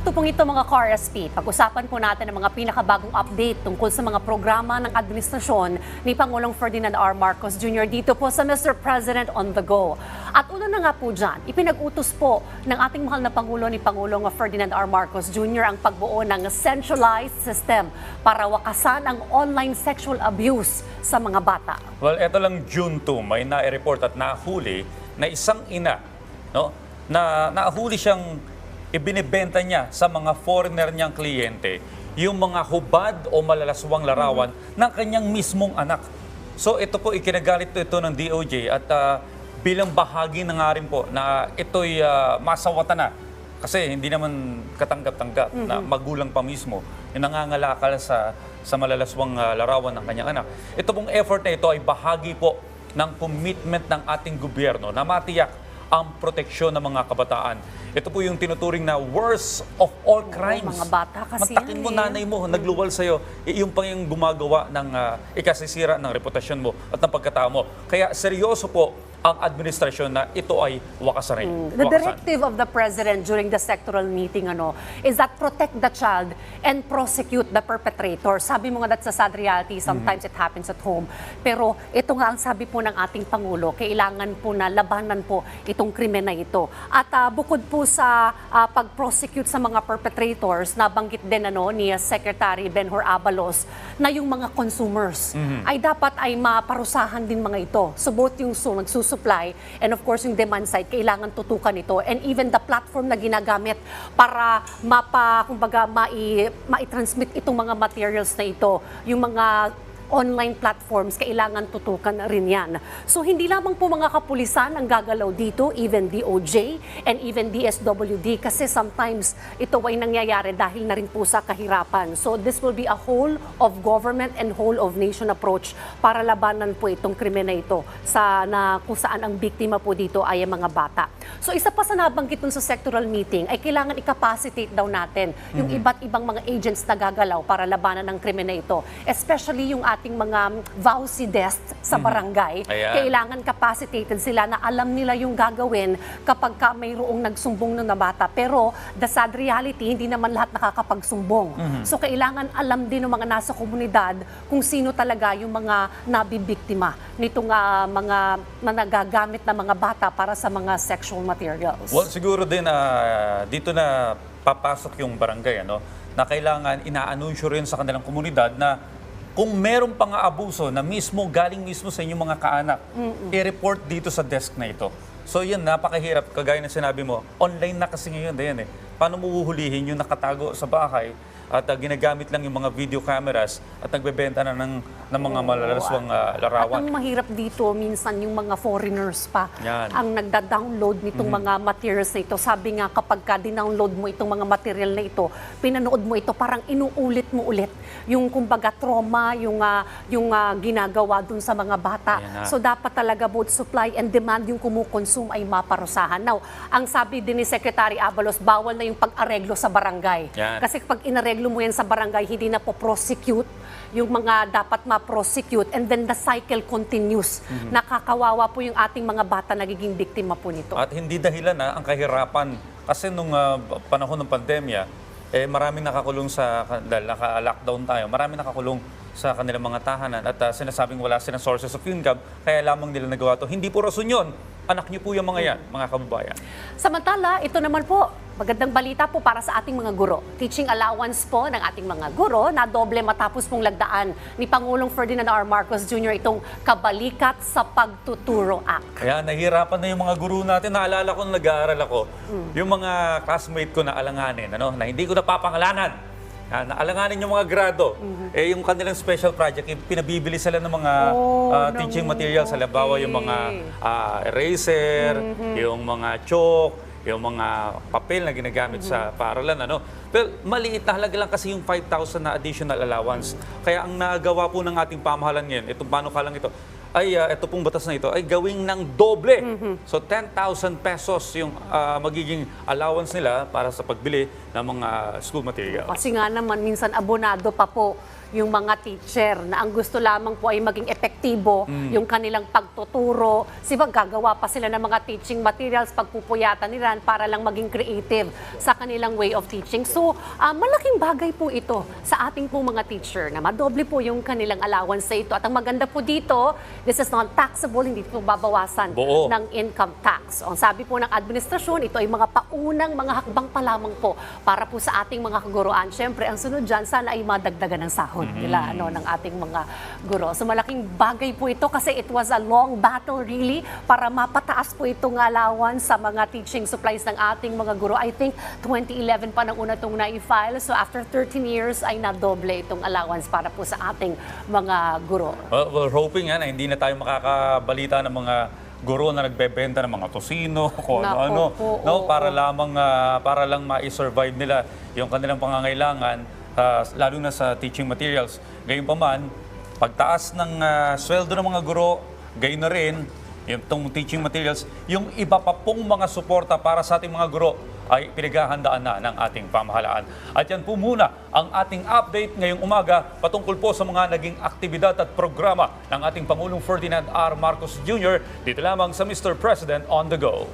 minuto pong ito mga ka-RSP, pag-usapan po natin ang mga pinakabagong update tungkol sa mga programa ng administrasyon ni Pangulong Ferdinand R. Marcos Jr. dito po sa Mr. President on the Go. At una na nga po dyan, ipinag-utos po ng ating mahal na Pangulo ni Pangulong Ferdinand R. Marcos Jr. ang pagbuo ng centralized system para wakasan ang online sexual abuse sa mga bata. Well, eto lang June 2, may na-report at nahuli na isang ina, no, na nahuli siyang ibinibenta niya sa mga foreigner niyang kliyente yung mga hubad o malalaswang larawan ng kanyang mismong anak. So ito po ikinagalit ito ng DOJ at ah, bilang bahagi na nga rin po na ito'y ah, masawata na kasi hindi naman katanggap-tanggap na magulang pa mismo yung nangangalakal sa sa malalaswang ah, larawan ng kanyang anak. Ito pong effort na ito ay bahagi po ng commitment ng ating gobyerno na matiyak ang proteksyon ng mga kabataan. Ito po yung tinuturing na worst of all crimes. mga bata kasi Mantakin yan mo eh. nanay mo, nagluwal sa'yo, i- yung pang yung gumagawa ng ah, ikasisira ng reputasyon mo at ng pagkatao mo. Kaya seryoso po ang administrasyon na ito ay wakasan rin. Mm. The directive of the president during the sectoral meeting ano is that protect the child and prosecute the perpetrator. Sabi mo nga that's a sad reality, sometimes it happens at home. Pero ito nga ang sabi po ng ating pangulo, kailangan po na labanan po itong krimen na ito. At ah, bukod po sa ah, pag-prosecute sa mga perpetrators, nabanggit din ano ni Secretary Benhur Abalos na yung mga consumers ay dapat ay maparusahan din mga ito. So both yung so, nagsusupply and of course yung demand side, kailangan tutukan ito. And even the platform na ginagamit para mapa, kumbaga, mai, mai-transmit itong mga materials na ito, yung mga online platforms, kailangan tutukan rin yan. So hindi lamang po mga kapulisan ang gagalaw dito, even DOJ and even DSWD kasi sometimes ito ay nangyayari dahil na rin po sa kahirapan. So this will be a whole of government and whole of nation approach para labanan po itong krimen na ito sa na kung saan ang biktima po dito ay ang mga bata. So isa pa sa nabanggit sa sectoral meeting ay kailangan i-capacitate daw natin yung iba't ibang mga agents na gagalaw para labanan ng krimen na ito. Especially yung ating mga VAUSI desk sa barangay. Ayan. Kailangan capacitated sila na alam nila yung gagawin kapag ka mayroong nagsumbong ng na bata. Pero the sad reality, hindi naman lahat nakakapagsumbong. So kailangan alam din ng mga nasa komunidad kung sino talaga yung mga nabibiktima nitong ah, mga na nagagamit na mga bata para sa mga sexual materials. Well, siguro din na dito na papasok yung barangay, ano, na kailangan inaanunsyo rin sa kanilang komunidad na kung meron pang abuso na mismo, galing mismo sa inyong mga kaanak, i-report dito sa desk na ito. So yun, napakahirap. Kagaya ng sinabi mo, online na kasi ngayon, Dayan eh. Paano mo uhulihin yung nakatago sa bahay at ah, ginagamit lang yung mga video cameras at nagbebenta na ng, ng mga malalaswang ah, At larawan. ang mahirap dito, minsan yung mga foreigners pa Yan. ang nagda-download nitong mga materials na ito. Sabi nga, kapag ka dinownload mo itong mga material na ito, pinanood mo ito, parang inuulit mo ulit yung kumbaga trauma, yung, ah, yung ah, ginagawa dun sa mga bata. So dapat talaga both supply and demand yung kumukonsume ay maparusahan. Now, ang sabi din ni Secretary Abalos, bawal na yung pag-areglo sa barangay. Yan. Kasi pag inareglo mo yan sa barangay, hindi na po prosecute yung mga dapat ma-prosecute and then the cycle continues. Nakakawawa po yung ating mga bata nagiging biktima po nito. At hindi dahilan na ang kahirapan. Kasi nung ah, panahon ng pandemya, eh, maraming nakakulong sa, dahil naka-lockdown tayo, maraming nakakulong sa kanilang mga tahanan at ah, sinasabing wala silang sources of income, kaya lamang nila nagawa to. Hindi po rason yun. Anak niyo po yung mga yan, mga kababayan. Samantala, ito naman po, magandang balita po para sa ating mga guro. Teaching allowance po ng ating mga guro na doble matapos pong lagdaan ni Pangulong Ferdinand R. Marcos Jr. itong Kabalikat sa Pagtuturo Act. Kaya nahihirapan na yung mga guru natin. Naalala ko nung nag-aaral ako, yung mga classmate ko na alanganin, ano, na hindi ko napapangalanan. Ah, naalanganin yung mga grado. Eh, yung kanilang special project, eh, pinabibili sila ng mga Oh, naku, teaching materials. Halimbawa, yung mga okay. ah, eraser, yung mga chalk, yung mga papel na ginagamit sa paaralan. Ano? Pero maliit na halaga lang kasi yung 5,000 na additional allowance. Kaya ang nagawa po ng ating pamahalan ngayon, itong panukalang ito, ay ah, ito pong batas na ito ay gawing ng doble. So 10,000 pesos yung ah, magiging allowance nila para sa pagbili ng mga school material. Kasi nga naman, minsan abonado pa po yung mga teacher na ang gusto lamang po ay maging epektibo Mm. yung kanilang pagtuturo. Sibag gagawa pa sila ng mga teaching materials, pagpupuyatan nila para lang maging creative sa kanilang way of teaching. So, ah, malaking bagay po ito sa ating po mga teacher na madoble po yung kanilang allowance sa ito. At ang maganda po dito, this is not taxable, hindi po babawasan Buo. ng income tax. Ang sabi po ng administrasyon, ito ay mga paunang mga hakbang pa lamang po para po sa ating mga kaguruan. Siyempre, ang sunod dyan, sana ay madagdagan ng sahod nila ano, ng ating mga guro. So malaking bagay po ito kasi it was a long battle really para mapataas po itong allowance sa mga teaching supplies ng ating mga guro. I think 2011 pa nang una itong na-file. So after 13 years ay nadoble itong allowance para po sa ating mga guro. Well, we're hoping yan na hindi na tayo makakabalita ng mga guro na nagbebenta ng mga tosino, kung Nako ano, po, no, para lamang ah, para lang ma-survive nila yung kanilang pangangailangan ah, lalo na sa teaching materials. Gayunpaman, pagtaas ng ah, sweldo ng mga guro, gayon na rin yung tong teaching materials, yung iba pa pong mga suporta para sa ating mga guro ay pinaghahandaan na ng ating pamahalaan. At yan po muna ang ating update ngayong umaga patungkol po sa mga naging aktibidad at programa ng ating Pangulong Ferdinand R. Marcos Jr. dito lamang sa Mr. President on the Go.